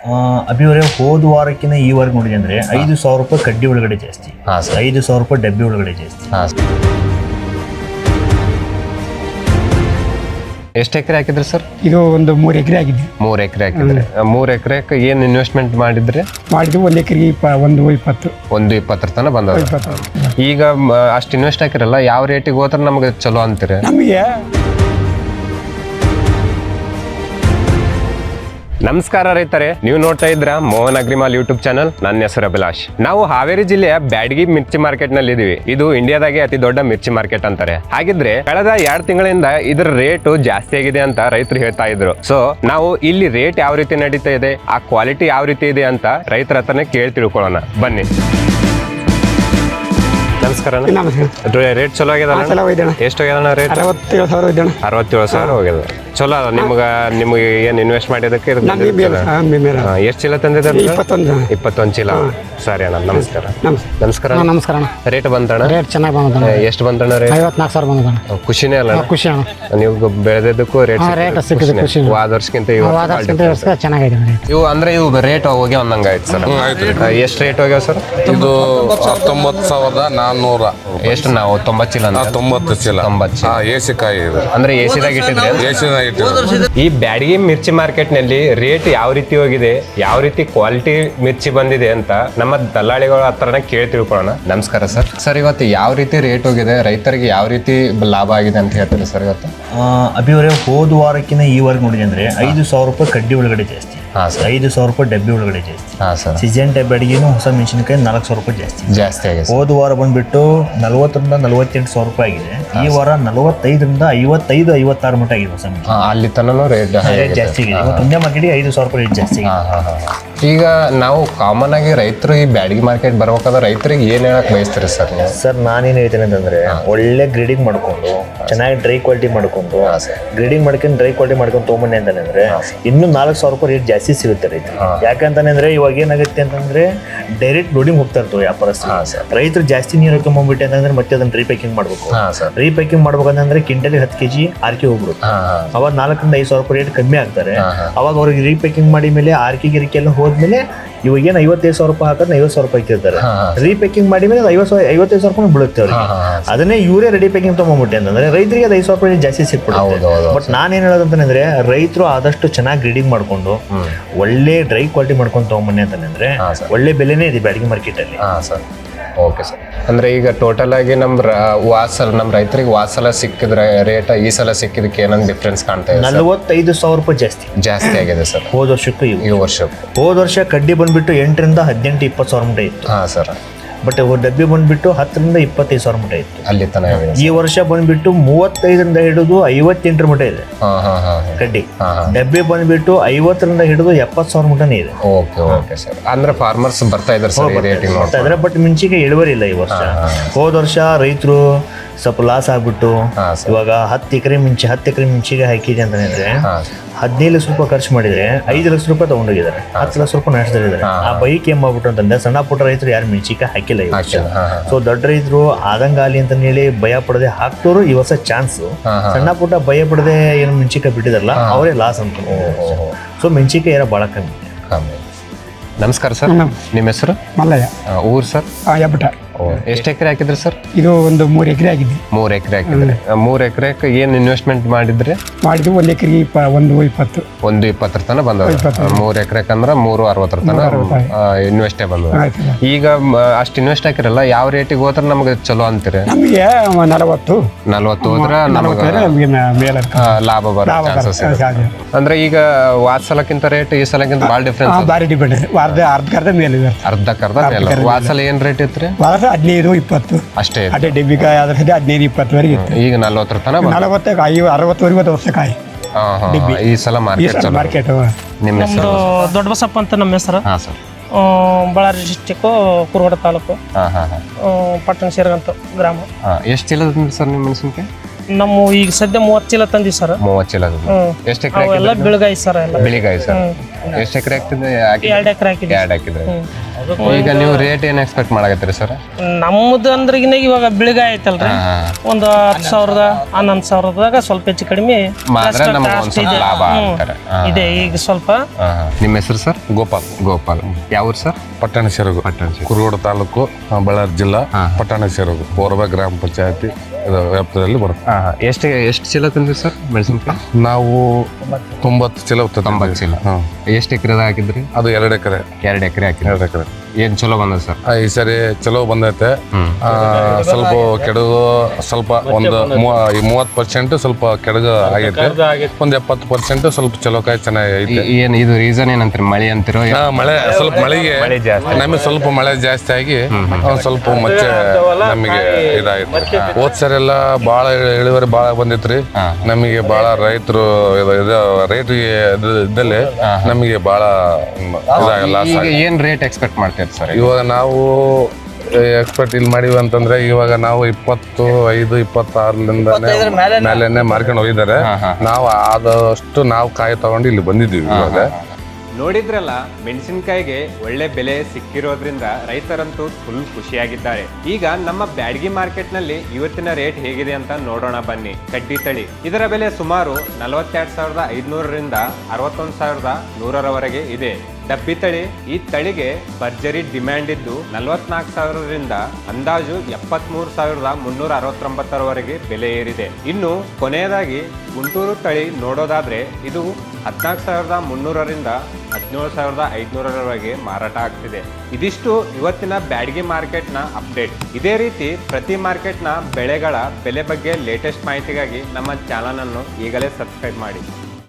ಆ, ಅಭಿ ಅವರೇ ಹೋದ ವಾರಕ್ಕಿಂತ ಈ ವಾರ ನೋಡಿದೆ ಅಂದ್ರೆ ಐದು ಸಾವಿರ ರೂಪಾಯಿ ಕಡ್ಡಿ ಒಳಗಡೆ ಜಾಸ್ತಿ. ಹಾ ಸರ್. ಐದು ಸಾವಿರ ರೂಪಾಯಿ ಡಬ್ಬಿ ಒಳಗಡೆ ಜಾಸ್ತಿ. ಹಾ ಎಷ್ಟು ಎಕರೆ ಹಾಕಿದ್ರಿ ಸರ್? ಇದು ಒಂದು ಮೂರು ಎಕರೆ ಆಗಿದೆ. ಮೂರು ಎಕರೆ ಹಾಕಿದ್ರೆ. ಮೂರು ಎಕರೆಗೆ ಏನು ಇನ್ವೆಸ್ಟ್ಮೆಂಟ್ ಮಾಡಿದ್ರೆ? ಮಾಡಿದ್ವಿ ಒಂದು ಎಕರೆಗೆ ಇಪ್ಪ ಒಂದು ಇಪ್ಪತ್ತು. ಒಂದು ಇಪ್ಪತ್ತರ ತನಕ ಬಂದದ. ಇಪ್ಪತ್ತು. ಈಗ ಮ, ಅಷ್ಟು ಇನ್ವೆಸ್ಟ್ ಹಾಕಿರಲ್ಲ ಯಾವ ರೇಟಿಗೆ ಹೋದ್ರೆ ನಮಗೆ ಚಲೋ ಅಂತೀರಿ? ನಮಗೆ ನಮಸ್ಕಾರ ರೈತರೆ ನೀವು ನೋಡ್ತಾ ಇದ್ರ ಮೋಹನ್ ಅಗ್ರಿಮಾಲ್ ಯೂಟ್ಯೂಬ್ ಚಾನಲ್ ನನ್ನ ಹೆಸರು ಅಭಿಲಾಷ್. ನಾವು ಹಾವೇರಿ ಜಿಲ್ಲೆಯ ಬ್ಯಾಡ್ಗಿ ಮಿರ್ಚಿ ಮಾರ್ಕೆಟ್ನಲ್ಲಿ ಇದೀವಿ ಇದು ಇಂಡಿಯಾದಾಗೆ ಅತಿ ದೊಡ್ಡ ಮಿರ್ಚಿ ಮಾರ್ಕೆಟ್ ಅಂತಾರೆ. ಹಾಗಿದ್ರೆ ಕಳೆದ ಎರಡು ತಿಂಗಳಿಂದ ಇದರ ರೇಟ್ ಜಾಸ್ತಿ ಆಗಿದೆ ಅಂತ ರೈತರು ಹೇಳ್ತಾ ಇದ್ರು. ಸೊ ನಾವು ಇಲ್ಲಿ ರೇಟ್ ಯಾವ ರೀತಿ ನಡೀತಾ ಇದೆ ಆ ಕ್ವಾಲಿಟಿ ಯಾವ ರೀತಿ ಇದೆ ಅಂತ ರೈತರ ಹತ್ರನೇ ಕೇಳಿ ತಿಳ್ಕೊಳ್ಳೋಣ. ಬನ್ನಿ. ನಮಸ್ಕಾರ ರೇಟ್ ಚಲೋ ಆಗಿದೆ ಎಷ್ಟು ಆಗ್ಯದ ರೇಟ್? ಅರವತ್ತೇಳು ಸಾವಿರ ಒಯ್ದಣ್ಣ ಅರವತ್ತೇಳು ಸಾವಿರ ಹೋಗ್ಯದ ಚಲೋ ಅದ. ನಿಮ್ಗೆ ನಿಮ್ಗೆ ಏನು ಇನ್ವೆಸ್ಟ್ ಮಾಡಿದಕ್ಕೆ ಎಷ್ಟು ಚೀಲ ತಂದಿದ್ದಾರೆ ಇಪ್ಪತ್ತೊಂದು. ಇಪ್ಪತ್ತೊಂದು ಚೀಲ. ಸರಿ ಅಣ್ಣ ನಮಸ್ಕಾರ. ನಮಸ್ಕಾರ ನಮಸ್ಕಾರ ರೇಟ್ ಬಂತಣ್ಣ? ರೇಟ್ ಚೆನ್ನಾಗಿ ಬಂದಣ್ಣ ಎಷ್ಟು ಬಂತಣ್ಣ ರೇಟ್? ಐವತ್ನಾಲ್ಕು ಸಾವಿರ ಬಂದದ ಖುಷಿನೇ ಅಲ್ಲ ಖುಷಿ ಅಣ್ಣ. ನೀವು ಬೆಳೆದಿದ್ದಕ್ಕೂ ರೇಟ್ ರೇಟ್ ಸಿಕ್ಕಿದೆ, ಖುಷಿ. ವಾದ ವರ್ಷಕ್ಕಿಂತ ಈ ವರ್ಷ ಭಾಳ ವಾದರ್ಸ್ಕಿಂತ ವರ್ಷ ಚೆನ್ನಾಗಿದೆ ಇವು ಅಂದ್ರೆ ಇವು ರೇಟ್ ಹೋಗಿ ಒಂದಂಗ ಆಯ್ತು ಸರ್. ಎಷ್ಟು ರೇಟ್ ಹೋಗ್ಯಾವ ಸರ್? ಇದು ಹತ್ತೊಂಬತ್ತು ಸಾವಿರದ ನಾನ್ನೂರ ಎಷ್ಟು ನಾವು ತೊಂಬತ್ತು ಚೀಲ ತೊಂಬತ್ತು ಚೀಲ. ತೊಂಬತ್ತು ಚೀಲ. ಎ ಸಿ ಕಾಯಿ ಇದು. ಅಂದ್ರೆ ಎ ಸಿದಾಗ ಇಟ್ಟಿದ್ರೆ? ಇಟ್ಟಿರೋದು ಈ ಬ್ಯಾಡಗಿ ಮಿರ್ಚಿ ಮಾರ್ಕೆಟ್ನಲ್ಲಿ ರೇಟ್ ಯಾವ ರೀತಿ ಹೋಗಿದೆ ಯಾವ ರೀತಿ ಕ್ವಾಲಿಟಿ ಮಿರ್ಚಿ ಬಂದಿದೆ ಅಂತ ನಮ್ಮ ದಲ್ಲಾಳಿಗಳ ಹತ್ರನೇ ಕೇಳಿ ತಿಳ್ಕೊಳ್ಳೋಣ. ನಮಸ್ಕಾರ ಸರ್. ಸರ್ ಇವತ್ತು ಯಾವ ರೀತಿ ರೇಟ್ ಹೋಗಿದೆ ರೈತರಿಗೆ ಯಾವ ರೀತಿ ಲಾಭ ಆಗಿದೆ ಅಂತ ಹೇಳ್ತೀರಿ ಸರ್ ಇವತ್ತು? ಆ, ಅಭಿ ಅವರೇ ಹೋದ ವಾರಕ್ಕಿಂತ ಈ ವಾರ ನೋಡಿದೆ ಅಂದ್ರೆ ಐದು ಸಾವಿರ ರೂಪಾಯಿ ಕಡ್ಡಿ ಒಳಗಡೆ ಜಾಸ್ತಿ. ಹಾ ಸರ್. ಐದು ಸಾವಿರ ರೂಪಾಯಿ ಡಬ್ಬಿ ಒಳಗಡೆ ಜಾಸ್ತಿ. ಹಾ ಸರ್. ಸೀಸನ್ ಡಬ್ಬಿ ಅಡಿಗೆನು ಹೊಸ ಮೆಣಸಿನಕಾಯಿ ನಾಲ್ಕು ಸಾವಿರ ರೂಪಾಯಿ ಜಾಸ್ತಿ. ಜಾಸ್ತಿ ಹೋದ ವಾರ ಬಂದ್ಬಿಟ್ಟು ನಲವತ್ತರಿಂದ ನಲವತ್ತೆಂಟು ಸಾವಿರ ರೂಪಾಯಿ ಆಗಿದೆ. ಈ ವಾರ ನಲವತ್ತೈದರಿಂದ ಐವತ್ತೈದು ಐವತ್ತಾರು ಮಟ್ಟ ಆಗಿದೆ ಸರ್ ಅಲ್ಲಿ ತನೂ ರೇಟ್ ರೇಟ್ ಜಾಸ್ತಿ ಆಗಿದೆ. ಇವತ್ತು ಒಂದೇ ಮಾರ್ಕೆಟಿಗೆ ಐದು ಸಾವಿರ ರೂಪಾಯಿ ರೇಟ್ ಜಾಸ್ತಿ ಈಗ ನಾವು ಕಾಮನ್ ಆಗಿ ರೈತರು ಈ ಬ್ಯಾಡಗಿ ಮಾರ್ಕೆಟ್ ಬರ್ಬೇಕಾದ್ರೆ ರೈತರಿಗೆ ಏನ್ ಹೇಳಕ್ ಬಯಸ್ತೀರಿ ಸರ್ ನೀವು? ಸರ್ ನಾನೇನು ಹೇಳ್ತೀನಿ ಅಂತಂದ್ರೆ ಒಳ್ಳೆ ಗ್ರೀಡಿಂಗ್ ಮಾಡ್ಕೊಂಡು ಚೆನ್ನಾಗಿ ಡ್ರೈ ಕ್ವಾಲಿಟಿ ಮಾಡ್ಕೊಂಡು ಗ್ರೀಡಿಂಗ್ ಮಾಡ್ಕೊಂಡು ಡ್ರೈ ಕ್ವಾಲಿಟಿ ಮಾಡ್ಕೊಂಡು ತೊಗೊಂಬನ್ನಿ ಅಂತಂದ್ರೆ ಇನ್ನೂ ನಾಲ್ಕು ಸಾವಿರ ರೂಪಾಯಿ ರೇಟ್ ಜಾಸ್ತಿ ಸಿಗುತ್ತೆ ರೈತರು ಯಾಕಂತಂದ್ರೆ ಇವಾಗ ಏನಾಗುತ್ತೆ ಅಂತಂದ್ರೆ ಡೈರೆಕ್ಟ್ ಲೋಡಿಂಗ್ ಹೋಗ್ತಾ ಇರ್ತವೆ ವ್ಯಾಪಾರಸ್ಥರು. ರೈತರು ಜಾಸ್ತಿ ನೀರು ಹಾಕೊಂಡ್ಬಿಟ್ಟೆ ಅಂತಂದ್ರೆ ಮತ್ತೆ ಅದನ್ನ ರೀಪ್ಯಾಕಿಂಗ್ ಮಾಡ್ಬೇಕು. ಹಾ ಸರ್. ರೀಪ್ಯಾಕಿಂಗ್ ಮಾಡ್ಬೇಕಂತಂದ್ರೆ ಕಿಂಟಲ್ ಹತ್ತು ಕೆಜಿ ಆರ್ ಕೆ ಹೋಗ್ಬಿಡುತ್ತೆ. ಹಾ ಹಾ. ಅವಾಗ ನಾಲ್ಕರಿಂದ ಐದು ಸಾವಿರ ರೂಪಾಯಿ ರೇಟ್ ಕಮ್ಮಿ ಆಗ್ತಾರೆ. ಅವಾಗ ಅವ್ರಿಗೆ ರೀಪ್ಯಾಕಿಂಗ್ ಮಾಡಿ ಮೇಲೆ ಆರ್ಕೆ ಗಿರಿಕೆ ಎಲ್ಲ ಹೋದ್ಮೇಲೆ ಇವಾಗ ಏನು ಐವತ್ತೈದು ಸಾವಿರ ರೂಪಾಯಿ ಹಾಕಿದ್ರೆ ಐವತ್ತು ಸಾವಿರ ರೂಪಾಯಿ ರೀ ರೀಪ್ಯಾಕಿಂಗ್ ಮಾಡಿ ಮೇಲೆ ಐವತ್ತು ಸಾವಿರ ಐವತ್ತೈದು ಸಾವಿರ ರೂಪಾಯಿ ಬೀಳುತ್ತೆ ಅವ್ರಿಗೆ. ಅದನ್ನೇ ಇವರೇ ರೆಡಿ ಪ್ಯಾಕಿಂಗ್ ತೊಗೊಂಡ್ಬಿಟ್ಟೆ ಅಂತಂದ್ರೆ ರೈತರಿಗೆ ಅದು ಐದು ಸಾವಿರ ರೂಪಾಯಿ ಜಾಸ್ತಿ ಹೌದು, ಬಟ್ ನಾನು ಬಟ್ ನಾನೇನು ಹೇಳೋದಂತಂದ್ರೆ ರೈತರು ಆದಷ್ಟು ಚೆನ್ನಾಗಿ ಗ್ರೀಡಿಂಗ್ ಮಾಡ್ಕೊಂಡು ಒಳ್ಳೆ ಡ್ರೈ ಕ್ವಾಲಿಟಿ ಮಾಡ್ಕೊಂಡು ತೊಗೊಂಬನ್ನಿ ಅಂತಂದ್ರೆ ಒಳ್ಳೆ ಬೆಲೆನೇ ಇದೆ ಬ್ಯಾಡಗಿ ಮಾರ್ಕೆಟ್ ಅಲ್ಲಿ. ಸರ್. ಓಕೆ ಸರ್ ಅಂದರೆ ಈಗ ಟೋಟಲ್ ಆಗಿ ನಮ್ಮ ವಾಸಲ್ ನಮ್ಮ ರೈತರಿಗೆ ವಾಸಲ ಸಿಕ್ಕಿದ್ರೆ ರೇಟ ಈ ಸಲ ಸಿಕ್ಕಿದಕ್ಕೆ ಏನೊಂದು ಡಿಫ್ರೆನ್ಸ್ ಕಾಣ್ತಾ ಇದೆ ನಲವತ್ತೈದು ಸಾವಿರ ರೂಪಾಯಿ ಜಾಸ್ತಿ. ಜಾಸ್ತಿ ಆಗಿದೆ ಸರ್ ಹೋದ ವರ್ಷಕ್ಕೂ ಈ ವರ್ಷಕ್ಕೂ. ಹೋದ ವರ್ಷ ಕಡ್ಡಿ ಬಂದ್ಬಿಟ್ಟು ಎಂಟರಿಂದ ಹದಿನೆಂಟು ಇಪ್ಪತ್ತು ಸಾವಿರ ಮುಂದೆ ಇತ್ತು. ಹಾಂ ಸರ್ ಬಟ್ ಡಬ್ಬಿ ಬಂದ್ಬಿಟ್ಟು ಹತ್ತರಿಂದ ಇಪ್ಪತ್ತೈದು ಸಾವಿರ ಮಟ್ಟ ಇತ್ತು. ಅಲ್ಲಿ ತನಕ ಈ ವರ್ಷ ಬಂದ್ಬಿಟ್ಟು ಮೂವತ್ತೈದರಿಂದ ಹಿಡಿದು ಐವತ್ತೆಂಟರ ಮಟ್ಟ ಇದೆ. ಕಡ್ಡಿ. ಡಬ್ಬಿ ಬಂದ್ಬಿಟ್ಟು ಐವತ್ತರಿಂದ ಹಿಡಿದು ಎಪ್ಪತ್ತು ಸಾವಿರ ಮಟನೇ ಇದೆ. Okay okay sir. ಅಂದ್ರೆ ಫಾರ್ಮರ್ಸ್ ಬರ್ತಾ ಇದಾರೆ ಸರ್ ನೋಡಿ ಬಟ್ ಮಿಂಚಿಗೆ ಇಳುವರಿ ಇಲ್ಲ ಈ ವರ್ಷ. ಹೋದ ವರ್ಷ ರೈತರು ಸ್ವಲ್ಪ ಲಾಸ್ ಆಗ್ಬಿಟ್ಟು ಇವಾಗ ಹತ್ತು ಎಕರೆ ಮಿಂಚಿ ಹತ್ತು ಎಕರೆ ಮಿಂಚಿಗೆ ಹಾಕಿದೆ ಅಂತ ಹೇಳಿದ್ರೆ ಹದಿನೈದು ಲಕ್ಷ ರೂಪಾಯಿ ಖರ್ಚು ಮಾಡಿದ್ರೆ ಐದು ಲಕ್ಷ ರೂಪಾಯಿ ತಗೊಂಡೋಗಿದ್ದಾರೆ. ಹತ್ತು ಲಕ್ಷ ರೂಪಾಯಿ ನಡೆಸಿದ್ರೆ ಆ ಬೈಕ್ ಏನ್ ಮಾಡ್ಬಿಟ್ಟು ಅಂತಂದ್ರೆ ಸಣ್ಣ ಪುಟ್ಟ ರೈತರು ಯಾರು ಮೆಣಸಿಕಾಯಿ ಹಾಕಿಲ್ಲ ಸೊ ದೊಡ್ಡ ರೈತರು ಆದಂಗಾಲಿ ಅಂತ ಹೇಳಿ ಭಯ ಪಡದೆ ಹಾಕ್ತೋರು ಈ ವರ್ಷ ಚಾನ್ಸ್. ಸಣ್ಣ ಪುಟ್ಟ ಭಯ ಪಡದೆ ಏನು ಮಿಂಚಿಕ ಬಿಟ್ಟಿದಾರಲ್ಲ ಅವರೇ ಲಾಸ್ ಅಂತ. ಸೊ ಮಿಂಚಿಕ ಏನೋ ಬಹಳ ಕಮ್ಮಿ. ನಮಸ್ಕಾರ ಸರ್. ನಿಮ್ಮ ಹೆಸರು? ಮಲ್ಲಯ್ಯ. ಊರು ಸರ್? ಆ ಹೆಬ್ಬಟ ಎಷ್ಟು ಎಕರೆ ಹಾಕಿದ್ರಿ ಸರ್? ಇದು ಒಂದು ಮೂರು ಎಕರೆ ಆಗಿದೆ. ಮೂರು ಎಕರೆ ಹಾಕಿದ್ರೆ. ಮೂರು ಎಕರೆಗೆ ಏನು ಇನ್ವೆಸ್ಟ್ಮೆಂಟ್ ಮಾಡಿದ್ರೆ? ಮಾಡಿದ್ವಿ ಒಂದು ಎಕರೆಗೆ ಇಪ್ಪ ಒಂದು ಇಪ್ಪತ್ತು. ಒಂದು ಇಪ್ಪತ್ತರ ತನಕ ಬಂದದ. ಮೂರು ಎಕರೆ ಅಂದ್ರೆ ಮೂರು ಅರವತ್ತರ ತನಕ ಇನ್ವೆಸ್ಟೇ ಬಂದದ. ಆಯ್ತು ಈಗ ಅಷ್ಟ್ ಇನ್ವೆಸ್ಟ್ ಹಾಕಿರಲ್ಲ ಯಾವ ರೇಟಿಗೆ ಹೋದ್ರೆ ನಮಗೆ ಚಲೋ ಅಂತೀರಿ? ನಮಗೆ ನಲವತ್ತು. ನಲವತ್ತು ಹೋದ್ರೆ ನಮಗೆ ಲಾಭ ಬರೋ ಚಾನ್ಸಸ್ ಅಂದ್ರೆ ಈಗ ವಾದ ಸಲಕ್ಕಿಂತ ರೇಟ್ ಈ ಸಲಕ್ಕಿಂತ ಭಾಳ ಡಿಫ್ರೆನ್ಸ್ ಭಾರಿ ಡಿಪೆಂಡ್ ಅರ್ಧ ಅರ್ಧಕ್ಕರ್ಧ ಮೇಲೆ ಇದೆ ಅರ್ಧಕ್ಕರ್ಧ ಮೇಲೆ. ವಾದ ಸಲ ಏನ್ ರೇಟ್ ಇತ್ತು ಹದಿನೈದು ಇಪ್ಪತ್ತು. ಅಷ್ಟೇ. ಇದೆ. ಅದೇ ಡೆಬ್ಬಿಕಾಯಿ ಆದ್ರೆ ಸದ್ಯ ಹದಿನೈದು ಇಪ್ಪತ್ತುವರೆಗೆ ಇತ್ತು. ಈಗ ನಲ್ವತ್ತರ ತನಕ ಬಂದ ನಲವತ್ತಕ್ಕೆ ಐವ ಅರವತ್ತುವರೆಗೂ ಹಾ, ಹಾ, ಹಾ. ಈ ಸಲ ಈ ಮಾರ್ಕೆಟ್ ಸಲ ಚಲೋ. ಮಾರ್ಕೆಟ್ ನಿಮ್ಮ ಹೆಸರು? ದೊಡ್ಡ ಬಸಪ್ಪ ಅಂತ ನಮ್ಮ ಹೆಸರು. ಹಾ ಸರ್. ಆ, ಬಳ್ಳಾರಿ ಡಿಸ್ಟಿಕ್ ಕುರುಗೋಡ ತಾಲೂಕು. ಹಾ ಹಾ ಹಾ. ಆ, ಪಟ್ಟಣ ಸೇರಿದಂತ ಗ್ರಾಮ. ಹಾ ಎಷ್ಟು ಚೀಲ ಸರ್ ನಿಮ್ಮ ಮೆಣಸಿನ್ಕಾಯಿ? ನಮ್ಮ ಈಗ ಸದ್ಯ ಮೂವತ್ತು ಚೀಲ ತಂದಿ ಸರ್. ಮೂವತ್ತು ಚೀಲ ತಂದ್ರಿ. ಹ್ಮ್. ಎಷ್ಟು ಎಕರೆ ಅವೆಲ್ಲ ಬೆಳಗಾಯಿ ಸರ್ ಎಲ್ಲ. ಬೆಳಿಗಾಯಿ ಸರ್. ಎಷ್ಟು ಎಕರೆ ಹಾಕಿ ಎರಡು ಎಕರೆ ಹಾಕಿದ್ವಿ. ಎರಡು ಹಾಕಿದ್ರೆ. ಈಗ ನೀವು ರೇಟ್ ಏನು ಎಕ್ಸ್ಪೆಕ್ಟ್ ಮಾಡಕತ್ತೀರಿ ಸರ್? ನಮ್ಮದು ಅಂದ್ರಗಿನ ಇವಾಗ ಬಿಳಿಗ ಐತಲ್ರಿ ಒಂದು ಹತ್ತು ಸಾವಿರದ ಹನ್ನೊಂದು ಸಾವಿರದಾಗ ಸ್ವಲ್ಪ ಹೆಚ್ಚು ಕಡಿಮೆ ಇದೆ. ಲಾಭ ಹ್ಮ್. ಇದೆ ಈಗ ಸ್ವಲ್ಪ. ನಿಮ್ಮ ಹೆಸರು ಸರ್? ಗೋಪಾಲ್. ಗೋಪಾಲ್. ಯಾವ ಸರ್? ಪಟ್ಟಣ ಸೆರಗು ಕುರುಗೋಡು ತಾಲೂಕು ಬಳ್ಳಾರಿ ಜಿಲ್ಲಾ ಪಟ್ಟಣ ಸೇರೋದು ಪೋರ್ವ ಗ್ರಾಮ ಪಂಚಾಯತಿ. ಇದು ವ್ಯಾಪ್ತಿಯಲ್ಲಿ ಬರುತ್ತೆ. ಎಷ್ಟು ಎಷ್ಟು ಚೀಲ ತಂದ್ರಿ ಸರ್ ಮೆಣಸಿನ್ಕಾಯಿ ನಾವು ತೊಂಬತ್ತು ಚೀಲ ತೊಂಬತ್ತು ಚೀಲ. ಹಾಂ. ಎಷ್ಟು ಎಕರೆದಾಗ ಹಾಕಿದ್ರಿ? ಅದು ಎರಡು ಎಕರೆ. ಎರಡು ಎಕರೆ ಹಾಕಿದ್ರೆ. ಎರಡು ಎಕರೆ. ಏನು ಚಲೋ ಬಂದ ಸರ್? ಈ ಸರಿ ಚಲೋ ಬಂದೈತೆ. ಆ, ಸ್ವಲ್ಪ ಕೆಡಗು ಸ್ವಲ್ಪ ಒಂದು ಮೂವತ್ತು ಪರ್ಸೆಂಟ್ ಸ್ವಲ್ಪ ಕೆಡಗು ಆಗೈತೆ. ಒಂದು ಎಪ್ಪತ್ತು ಪರ್ಸೆಂಟ್ ಸ್ವಲ್ಪ ಚಲೋ ಕಾಯಿ ಚೆನ್ನಾಗಿ ಐತೆ. ಏನು ಇದು ರೀಸನ್ ಏನಂತೀರಿ? ಮಳೆ ಅಂತಿರೋ ಆ, ಮಳೆ ಸ್ವಲ್ಪ ಮಳೆಗೆ ನಮಗೆ ಸ್ವಲ್ಪ ಮಳೆ ಜಾಸ್ತಿ ಆಗಿ ಒಂದ್ ಸ್ವಲ್ಪ ಮಚ್ಚೆ ನಮಗೆ ಇದಾಯ್ತು ಹೋದ್ ಸರಿ ಎಲ್ಲ ಬಾಳ ಇಳುವರಿ ಬಾಳ ಬಂದಿತ್ರಿ ನಮಗೆ ಬಾಳ ರೈತರು ರೇಟ್ ಇದ್ದಲ್ಲಿ ನಮಗೆ ಬಾಳ ಲಾಸ್ ಈಗ ಏನು ರೇಟ್ ಎಕ್ಸ್ಪೆಕ್ಟ್ ಮಾಡ್ತೀರಿ? ಸರ್. ಇವಾಗ ನಾವು ಎಕ್ಸ್ಪರ್ಟ್ ಇಲ್ಲಿ ಮಾಡಿವಿ ಅಂತಂದ್ರೆ ಇವಾಗ ನಾವು ಇಪ್ಪತ್ತು ಐದು ಇಪ್ಪತ್ತಾರಲಿಂದ ಮೇಲೆನೆ? ಮಾರ್ಕೊಂಡು ಹೋಗಿದ್ದಾರೆ. ನಾವು ಆದಷ್ಟು ನಾವು ಕಾಯಿ ತಗೊಂಡು ಇಲ್ಲಿ ಬಂದಿದ್ದೀವಿ ಇವಾಗ. ನೋಡಿದ್ರಲ್ಲ ಮೆಣಸಿನಕಾಯಿಗೆ ಒಳ್ಳೆ ಬೆಲೆ ಸಿಕ್ಕಿರೋದ್ರಿಂದ ರೈತರಂತೂ ಫುಲ್ ಖುಷಿಯಾಗಿದ್ದಾರೆ. ಈಗ ನಮ್ಮ ಬ್ಯಾಡಗಿ ಮಾರ್ಕೆಟ್ನಲ್ಲಿ ಇವತ್ತಿನ ರೇಟ್ ಹೇಗಿದೆ ಅಂತ ನೋಡೋಣ ಬನ್ನಿ. ಕಡ್ಡಿ ತಳಿ. ಇದರ ಬೆಲೆ ಸುಮಾರು ನಲವತ್ತೆರಡು ಸಾವಿರದ ಐದುನೂರರಿಂದ ಅರವತ್ತೊಂದು ಸಾವಿರದ ನೂರರವರೆಗೆ ಇದೆ. ಡಬ್ಬಿ ತಳಿ ಈ ತಳಿಗೆ ಭರ್ಜರಿ ಡಿಮ್ಯಾಂಡ್ ಇದ್ದು ನಲವತ್ನಾಲ್ಕು ಸಾವಿರದಿಂದ ಅಂದಾಜು ಎಪ್ಪತ್ಮೂರು ಸಾವಿರದ ಮುನ್ನೂರ ಅರವತ್ತೊಂಬತ್ತರವರೆಗೆ ಬೆಲೆ ಏರಿದೆ. ಇನ್ನು ಕೊನೆಯದಾಗಿ ಗುಂಟೂರು ತಳಿ ನೋಡೋದಾದ್ರೆ ಇದು ಹದಿನಾಲ್ಕು ಸಾವಿರದ ಮುನ್ನೂರರಿಂದ ಹದಿನೇಳು ಸಾವಿರದ ಐದುನೂರರವರೆಗೆ ಮಾರಾಟ ಆಗ್ತಿದೆ. ಇದಿಷ್ಟು ಇವತ್ತಿನ ಬ್ಯಾಡ್ಗಿ ಮಾರ್ಕೆಟ್ನ ಅಪ್ಡೇಟ್. ಇದೇ ರೀತಿ ಪ್ರತಿ ಮಾರ್ಕೆಟ್ನ ಬೆಳೆಗಳ ಬೆಲೆ ಬಗ್ಗೆ ಲೇಟೆಸ್ಟ್ ಮಾಹಿತಿಗಾಗಿ ನಮ್ಮ ಚಾನಲನ್ನು ಈಗಲೇ ಸಬ್ಸ್ಕ್ರೈಬ್ ಮಾಡಿ.